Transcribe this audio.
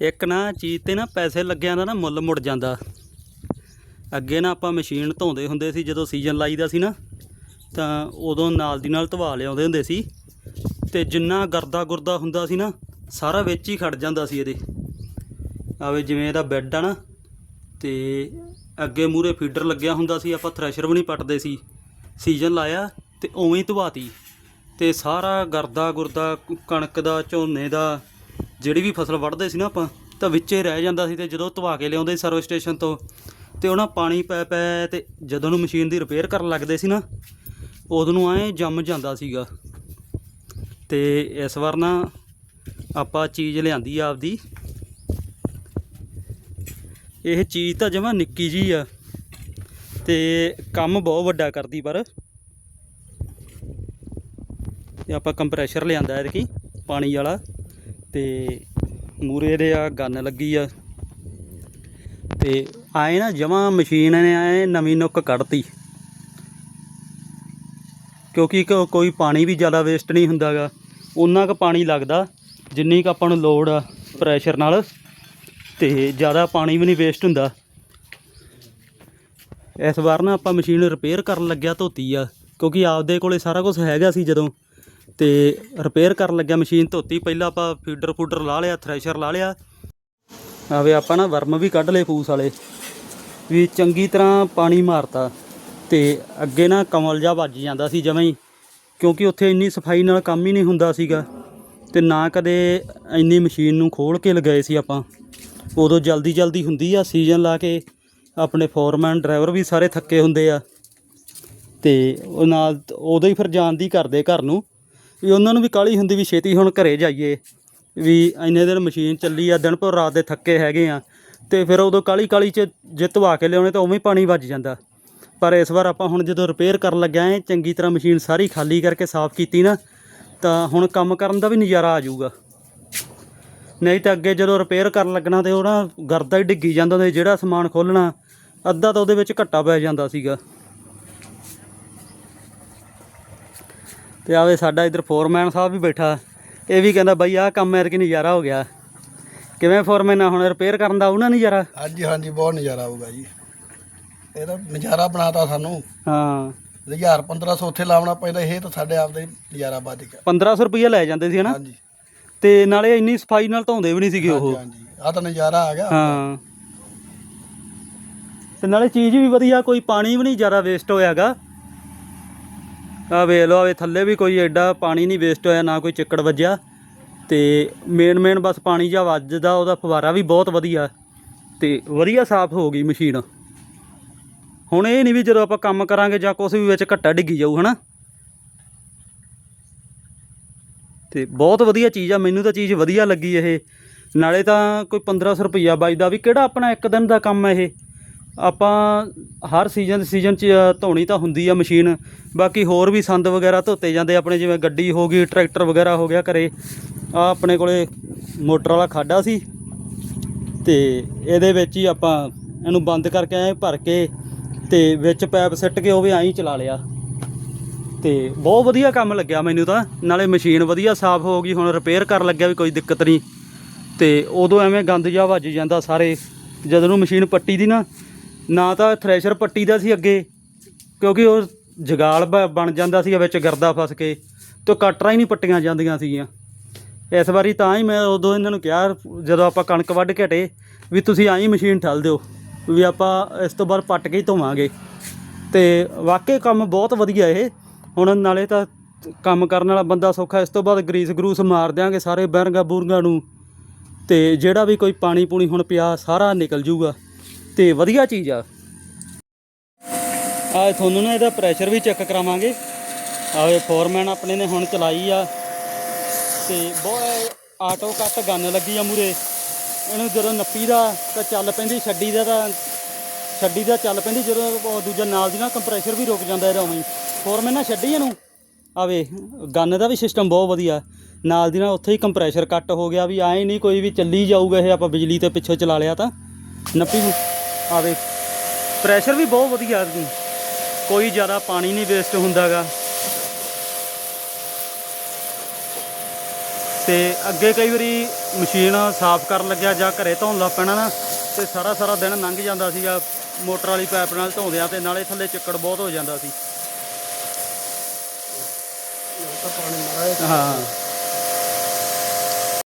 ਇੱਕ ਨਾ ਚੀਜ਼ ਤੇ ਨਾ ਪੈਸੇ ਲੱਗਿਆਂ ਦਾ ਨਾ ਮੁੱਲ ਮੁੜ ਜਾਂਦਾ। ਅੱਗੇ ਨਾ ਆਪਾਂ ਮਸ਼ੀਨ ਧੋਂਦੇ ਹੁੰਦੇ ਸੀ, ਜਦੋਂ ਸੀਜ਼ਨ ਲਾਈਦਾ ਸੀ ਨਾ, ਤਾਂ ਉਦੋਂ ਨਾਲ ਦੀ ਨਾਲ ਧਵਾ ਲਿਆਉਂਦੇ ਹੁੰਦੇ ਸੀ। ਤੇ ਜਿੰਨਾ ਗਰਦਾ ਗੁਰਦਾ ਹੁੰਦਾ ਸੀ ਨਾ, ਸਾਰਾ ਵਿੱਚ ਹੀ ਖੜ ਜਾਂਦਾ ਸੀ ਇਹਦੇ। ਆਵੇ ਜਿਵੇਂ ਇਹਦਾ ਬੈੱਡ ਆ ਨਾ, ਤੇ ਅੱਗੇ ਮੂਰੇ ਫੀਡਰ ਲੱਗਿਆ ਹੁੰਦਾ ਸੀ, ਆਪਾਂ ਥ੍ਰੈਸ਼ਰ ਵੀ ਨਹੀਂ ਪੱਟਦੇ ਸੀ। ਸੀਜ਼ਨ ਲਾਇਆ ਤੇ ਉਵੇਂ ਹੀ ਧਵਾਤੀ। ਤੇ ਸਾਰਾ ਗਰਦਾ ਗੁਰਦਾ, ਕਣਕ ਦਾ, ਝੋਨੇ ਦਾ ਜਿਹੜੀ ਵੀ ਫਸਲ ਵੱਢਦੇ ਸੀ ਨਾ ਆਪਾਂ, ਤਾਂ ਵਿੱਚੇ ਰਹਿ ਜਾਂਦਾ ਸੀ ਤੇ ਜਦੋਂ ਧਵਾ ਕੇ ਲਿਆਉਂਦੇ ਸੀ ਸਰਵਿਸ ਸਟੇਸ਼ਨ ਤੋਂ, ਤੇ ਉਹਨਾਂ ਪਾਣੀ ਪੈ ਪੈ ਤੇ ਜਦੋਂ ਨੂੰ ਮਸ਼ੀਨ ਦੀ ਰਿਪੇਅਰ ਕਰਨ ਲੱਗਦੇ ਸੀ ਨਾ, ਉਦੋਂ ਨੂੰ ਐਂ ਜੰਮ ਜਾਂਦਾ ਸੀਗਾ। ਤੇ ਇਸ ਵਾਰ ਨਾ ਆਪਾਂ ਚੀਜ਼ ਲਿਆਂਦੀ ਆ ਆਪਦੀ। ਇਹ ਚੀਜ਼ ਤਾਂ ਜਮਾ ਨਿੱਕੀ ਜੀ ਆ, ਤੇ ਕੰਮ ਬਹੁਤ ਵੱਡਾ ਕਰਦੀ ਪਰ। ਤੇ ਆਪਾਂ ਕੰਪਰੈਸ਼ਰ ਲਿਆਂਦਾ ਇਹਦੇ ਪਾਣੀ ਵਾਲਾ। ਤੇ ਮੂਰੇ ਦੇ ਆ ਗੰਨ ਲੱਗੀ ਆ। ਤੇ ਆਏ ਨਾ ਜਮਾ ਮਸ਼ੀਨ ਨੇ ਆਏ ਨਵੀਂ ਨੁੱਕ ਕੱਢਤੀ। ਕਿਉਂਕਿ ਕੋਈ ਪਾਣੀ ਵੀ ਜ਼ਿਆਦਾ ਵੇਸਟ ਨਹੀਂ ਹੁੰਦਾਗਾ। ਉਨਾ ਕੁ ਪਾਣੀ ਲੱਗਦਾ, ਜਿੰਨੀ ਕੁ ਆਪਾਂ ਨੂੰ ਲੋੜ ਆ ਪ੍ਰੈਸ਼ਰ ਨਾਲ। ਤੇ ਜ਼ਿਆਦਾ ਪਾਣੀ ਵੀ ਨਹੀਂ ਵੇਸਟ ਹੁੰਦਾ। ਇਸ ਵਾਰ ਨਾ ਆਪਾਂ ਮਸ਼ੀਨ ਰਿਪੇਅਰ ਕਰਨ ਲੱਗਿਆ ਧੋਤੀ ਆ। ਕਿਉਂਕਿ ਆਪਦੇ ਕੋਲੇ ਸਾਰਾ ਕੁਝ ਹੈਗਾ ਸੀ ਜਦੋਂ। ਤੇ ਰਿਪੇਅਰ ਕਰਨ ਲੱਗਿਆ ਮਸ਼ੀਨ ਧੋਤੀ। ਪਹਿਲਾਂ ਆਪਾਂ ਫੀਡਰ ਫੂਡਰ ਲਾ ਲਿਆ ਥ੍ਰੈਸ਼ਰ ਲਾ ਲਿਆ। ਆਵੇ ਆਪਾਂ ਨਾ ਵਰਮ ਵੀ ਕੱਢ ਲਏ ਫੂਸ ਵਾਲੇ। ਵੀ ਚੰਗੀ ਤਰ੍ਹਾਂ ਪਾਣੀ ਮਾਰਤਾ। ਤੇ ਅੱਗੇ ਨਾ ਕਮਲ ਜਾ ਵੱਜ ਜਾਂਦਾ ਸੀ ਜਮਾਂ ਹੀ। ਕਿਉਂਕਿ ਉੱਥੇ ਇੰਨੀ ਸਫ਼ਾਈ ਨਾਲ ਕੰਮ ਹੀ ਨਹੀਂ ਹੁੰਦਾ ਸੀਗਾ। ਤੇ ਨਾ ਕਦੇ ਇੰਨੀ ਮਸ਼ੀਨ ਨੂੰ ਖੋਲ ਕੇ ਲਗਾਏ ਸੀ ਆਪਾਂ। ਉਦੋਂ ਜਲਦੀ ਜਲਦੀ ਹੁੰਦੀ ਆ ਸੀਜ਼ਨ ਲਾ ਕੇ ਆਪਣੇ ਫੋਰਮੈਨ ਡਰਾਈਵਰ ਵੀ ਸਾਰੇ ਥੱਕੇ ਹੁੰਦੇ ਆ। ਤੇ ਉਹ ਨਾਲ ਉਦੋਂ ਹੀ ਫਿਰ ਜਾਣ ਦੀ ਕਰਦੇ ਘਰ ਨੂੰ। ਵੀ ਉਹਨਾਂ ਨੂੰ ਵੀ ਕਾਹਲੀ ਹੁੰਦੀ ਵੀ ਛੇਤੀ ਹੁਣ ਘਰੇ ਜਾਈਏ, ਵੀ ਇੰਨੇ ਦਿਨ ਮਸ਼ੀਨ ਚੱਲੀ ਆ, ਦਿਨ ਭਰ ਰਾਤ ਦੇ ਥੱਕੇ ਹੈਗੇ ਆ, ਤੇ ਫਿਰ ਉਦੋਂ ਕਾਹਲੀ ਕਾਹਲੀ ਚ ਜੇ ਧਵਾ ਕੇ ਲਿਆਉਣੇ ਤਾਂ ਉਵੇਂ ਹੀ ਪਾਣੀ ਵੱਜ ਜਾਂਦਾ। ਪਰ ਇਸ ਵਾਰ ਆਪਾਂ ਹੁਣ ਜਦੋਂ ਰਿਪੇਅਰ ਕਰਨ ਲੱਗਿਆ ਐ ਚੰਗੀ ਤਰ੍ਹਾਂ ਮਸ਼ੀਨ ਸਾਰੀ ਖਾਲੀ ਕਰਕੇ ਸਾਫ਼ ਕੀਤੀ ਨਾ, ਤਾਂ ਹੁਣ ਕੰਮ ਕਰਨ ਦਾ ਵੀ ਨਜ਼ਾਰਾ ਆ ਜਾਊਗਾ। ਨਹੀਂ ਤਾਂ ਅੱਗੇ ਜਦੋਂ ਰਿਪੇਅਰ ਕਰਨ ਲੱਗਣਾ ਤੇ ਉਹ ਨਾ ਗਰਦਾ ਹੀ ਡਿੱਗੀ ਜਾਂਦਾ ਤੇ ਜਿਹੜਾ ਸਮਾਨ ਖੋਲਣਾ ਅੱਧਾ ਤਾਂ ਉਹਦੇ ਵਿੱਚ ਘੱਟਾ ਪੈ ਜਾਂਦਾ ਸੀਗਾ। ਤੇ ਆਵੇ ਸਾਡਾ ਇਧਰ ਫੋਰਮੈਨ ਸਾਹਿਬ ਵੀ ਬੈਠਾ। ਇਹ ਵੀ ਕਹਿੰਦਾ ਬਾਈ ਆਹ ਕੰਮ ਐਰ ਕਿ ਨਜ਼ਾਰਾ ਹੋ ਗਿਆ। ਕਿਵੇਂ ਫੋਰਮੈਨ ਹੁਣ ਰਿਪੇਅਰ ਕਰਨ ਦਾ ਉਹਨਾਂ ਨਜ਼ਾਰਾ? ਹਾਂਜੀ ਹਾਂਜੀ ਬਹੁਤ ਨਜ਼ਾਰਾ ਆਊਗਾ ਜੀ। ਇਹ ਤਾਂ ਨਜ਼ਾਰਾ ਬਣਾਤਾ ਸਾਨੂੰ। ਹਾਂ। 1000 1500 ਉੱਥੇ ਲਾਉਣਾ ਪੈਂਦਾ ਇਹ ਤਾਂ ਸਾਡੇ ਆਪ ਦਾ ਹੀ ਨਜ਼ਾਰਾ ਵੱਜ ਗਿਆ। 1500 ਰੁਪਈਆ ਲੈ ਜਾਂਦੇ ਸੀ ਹਨਾ? ਹਾਂਜੀ। ਤੇ ਨਾਲੇ ਇੰਨੀ ਸਫ਼ਾਈ ਨਾਲ ਧੋਂਦੇ ਵੀ ਨਹੀਂ ਸੀਗੇ ਉਹ। ਹਾਂਜੀ ਆ ਤਾਂ ਨਜ਼ਾਰਾ ਆ ਗਿਆ। ਹਾਂ। ਤੇ ਨਾਲੇ ਚੀਜ਼ ਵੀ ਵਧੀਆ ਕੋਈ ਪਾਣੀ ਵੀ ਨਹੀਂ ਜ਼ਿਆਦਾ ਵੇਸਟ ਹੋਇਆਗਾ। ਆ ਵੇਖ ਲਓ ਆਵੇ ਥੱਲੇ ਵੀ ਕੋਈ ਐਡਾ ਪਾਣੀ ਨਹੀਂ ਵੇਸਟ ਹੋਇਆ, ਨਾ ਕੋਈ ਚਿੱਕੜ ਵੱਜਿਆ। ਤੇ ਮੇਨ ਮੇਨ ਬਸ ਪਾਣੀ ਜਾਂ ਵੱਜਦਾ, ਉਹਦਾ ਫਵਾਰਾ ਵੀ ਬਹੁਤ ਵਧੀਆ। ਤੇ ਵਧੀਆ ਸਾਫ਼ ਹੋ ਗਈ ਮਸ਼ੀਨ। ਹੁਣ ਇਹ ਨਹੀਂ ਵੀ ਜਦੋਂ ਆਪਾਂ ਕੰਮ ਕਰਾਂਗੇ ਜਾਂ ਕੁਛ ਵੀ ਵਿੱਚ ਘੱਟਾ ਡਿੱਗੀ ਜਾਊ, ਹਨਾ? ਤੇ ਬਹੁਤ ਵਧੀਆ ਚੀਜ਼ ਆ, ਮੈਨੂੰ ਤਾਂ ਚੀਜ਼ ਵਧੀਆ ਲੱਗੀ ਇਹ। ਨਾਲੇ ਤਾਂ ਕੋਈ 1500 ਰੁਪਈਆ ਬਚਦਾ ਵੀ ਕਿਹੜਾ ਆਪਣਾ ਇੱਕ ਦਿਨ ਦਾ ਕੰਮ ਹੈ ਇਹ? ਆਪਾਂ ਹਰ ਸੀਜ਼ਨ ਸੀਜ਼ਨ ਚ ਧੋਣੀ ਤਾਂ ਹੁੰਦੀ ਆ ਮਸ਼ੀਨ। ਬਾਕੀ ਹੋਰ ਵੀ ਸੰਦ ਵਗੈਰਾ ਧੋਤੇ ਜਾਂਦੇ ਆਪਣੇ ਜਿਵੇਂ ਗੱਡੀ ਹੋ ਗਈ, ਟਰੈਕਟਰ ਵਗੈਰਾ ਹੋ ਗਿਆ ਘਰੇ। ਆ ਆਪਣੇ ਕੋਲੇ ਮੋਟਰ ਵਾਲਾ ਖਾਡਾ ਸੀ। ਤੇ ਇਹਦੇ ਵਿੱਚ ਹੀ ਆਪਾਂ ਇਹਨੂੰ ਬੰਦ ਕਰਕੇ ਐ ਭਰ ਕੇ ਤੇ ਵਿੱਚ ਪੈਪ ਸਿੱਟ ਕੇ ਉਹ ਵੀ ਐਂ ਹੀ ਚਲਾ ਲਿਆ। ਤੇ ਬਹੁਤ ਵਧੀਆ ਕੰਮ ਲੱਗਿਆ ਮੈਨੂੰ ਤਾਂ। ਨਾਲੇ ਮਸ਼ੀਨ ਵਧੀਆ ਸਾਫ਼ ਹੋ ਗਈ, ਹੁਣ ਰਿਪੇਅਰ ਕਰਨ ਲੱਗਿਆ ਵੀ ਕੋਈ ਦਿੱਕਤ ਨਹੀਂ। ਤੇ ਉਦੋਂ ਐਵੇਂ ਗੰਦ ਜਿਹਾ ਵੱਜ ਜਾਂਦਾ ਸਾਰੇ। ਜਦੋਂ ਨੂੰ ਮਸ਼ੀਨ ਪੱਟੀ ਦੀ ਨਾ ਨਾ ਤਾਂ ਥ੍ਰੈਸ਼ਰ ਪੱਟੀ ਦਾ ਸੀ ਅੱਗੇ, ਕਿਉਂਕਿ ਉਹ ਜਗਾਲ ਬਣ ਜਾਂਦਾ ਸੀ ਵਿੱਚ ਗਰਦਾ ਫਸ ਕੇ, ਤੇ ਉਹ ਕਟਰਾਂ ਹੀ ਨਹੀਂ ਪੱਟੀਆਂ ਜਾਂਦੀਆਂ ਸੀਗੀਆਂ। ਇਸ ਵਾਰੀ ਤਾਂ ਹੀ ਮੈਂ ਉਦੋਂ ਇਹਨਾਂ ਨੂੰ ਕਿਹਾ, ਜਦੋਂ ਆਪਾਂ ਕਣਕ ਵੱਢ ਕੇ ਹਟੇ, ਵੀ ਤੁਸੀਂ ਆਈ ਮਸ਼ੀਨ ਠੱਲ ਦਿਓ, ਵੀ ਆਪਾਂ ਇਸ ਤੋਂ ਬਾਅਦ ਪੱਟ ਕੇ ਹੀ ਧੋਵਾਂਗੇ। ਤੇ ਵਾਕਈ ਕੰਮ ਬਹੁਤ ਵਧੀਆ ਇਹ। ਹੁਣ ਨਾਲੇ ਤਾਂ ਕੰਮ ਕਰਨ ਵਾਲਾ ਬੰਦਾ ਸੌਖਾ, ਇਸ ਤੋਂ ਬਾਅਦ ਗਰੀਸ ਗਰੂਸ ਮਾਰ ਦਿਆਂਗੇ ਸਾਰੇ ਬੈਰੰਗਾ ਬੂਰੰਗਾਂ ਨੂੰ। ਤੇ ਜਿਹੜਾ ਵੀ ਕੋਈ ਪਾਣੀ ਪੂਣੀ ਹੁਣ ਪਿਆ, ਸਾਰਾ ਨਿਕਲ ਜੂਗਾ। ਤੇ ਵਧੀਆ ਚੀਜ਼ ਆ। ਆ ਤੁਹਾਨੂੰ ਨਾ ਇਹਦਾ ਪ੍ਰੈਸ਼ਰ ਵੀ ਚੈੱਕ ਕਰਾਵਾਂਗੇ। ਆਵੇ ਫੋਰਮੈਨ ਆਪਣੇ ਨੇ ਹੁਣ ਚਲਾਈ ਆ। ਤੇ ਬਹੁਤ ਆਟੋ ਕੱਟ ਗੰਨ ਲੱਗੀ ਆ ਮੂਰੇ। ਇਹਨੂੰ ਜਦੋਂ ਨੱਪੀ ਦਾ ਤਾਂ ਚੱਲ ਪੈਂਦੀ, ਛੱਡੀ ਦਾ ਤਾਂ ਛੱਡੀ ਦਾ ਚੱਲ ਪੈਂਦੀ, ਜਦੋਂ ਉਹ ਦੂਜਾ ਨਾਲ ਦੀ ਨਾ ਕੰਪਰੈਸ਼ਰ ਵੀ ਰੁਕ ਜਾਂਦਾ ਇਹਦਾ ਉਵੇਂ ਹੀ। ਫੋਰਮੈਨ ਨਾ ਛੱਡੀ ਇਹਨੂੰ। ਆਵੇ ਗੰਨ ਦਾ ਵੀ ਸਿਸਟਮ ਬਹੁਤ ਵਧੀਆ। ਨਾਲ ਦੀ ਨਾਲ ਉੱਥੇ ਹੀ ਕੰਪਰੈਸ਼ਰ ਕੱਟ ਹੋ ਗਿਆ ਵੀ ਐਂ ਨਹੀਂ ਕੋਈ ਵੀ ਚੱਲੀ ਜਾਊਗਾ ਇਹ ਆਪਾਂ ਬਿਜਲੀ ਤੇ ਪਿੱਛੋਂ ਚਲਾ ਲਿਆ ਤਾਂ। ਨੱਪੀ ਨੂੰ। ਆਵੇ। ਪ੍ਰੈਸ਼ਰ ਵੀ ਬਹੁਤ ਵਧੀਆ ਇਹਦੀ। ਕੋਈ ਜ਼ਿਆਦਾ ਪਾਣੀ ਨਹੀਂ ਵੇਸਟ ਹੁੰਦਾਗਾ। ਤੇ ਅੱਗੇ ਕਈ ਵਾਰੀ ਮਸ਼ੀਨ ਸਾਫ਼ ਕਰਨ ਲੱਗਿਆ ਜਾਂ ਘਰੇ ਧੋਣ ਲੱਗ ਪੈਣਾ ਨਾ ਤੇ ਸਾਰਾ ਸਾਰਾ ਦਿਨ ਲੰਘ ਜਾਂਦਾ ਸੀਗਾ। ਮੋਟਰ ਵਾਲੀ ਪਾਈਪ ਨਾਲ ਧੋਂਦਿਆਂ ਤੇ ਨਾਲੇ ਥੱਲੇ ਚਿੱਕੜ ਬਹੁਤ ਹੋ ਜਾਂਦਾ ਸੀ। ਹਾਂ।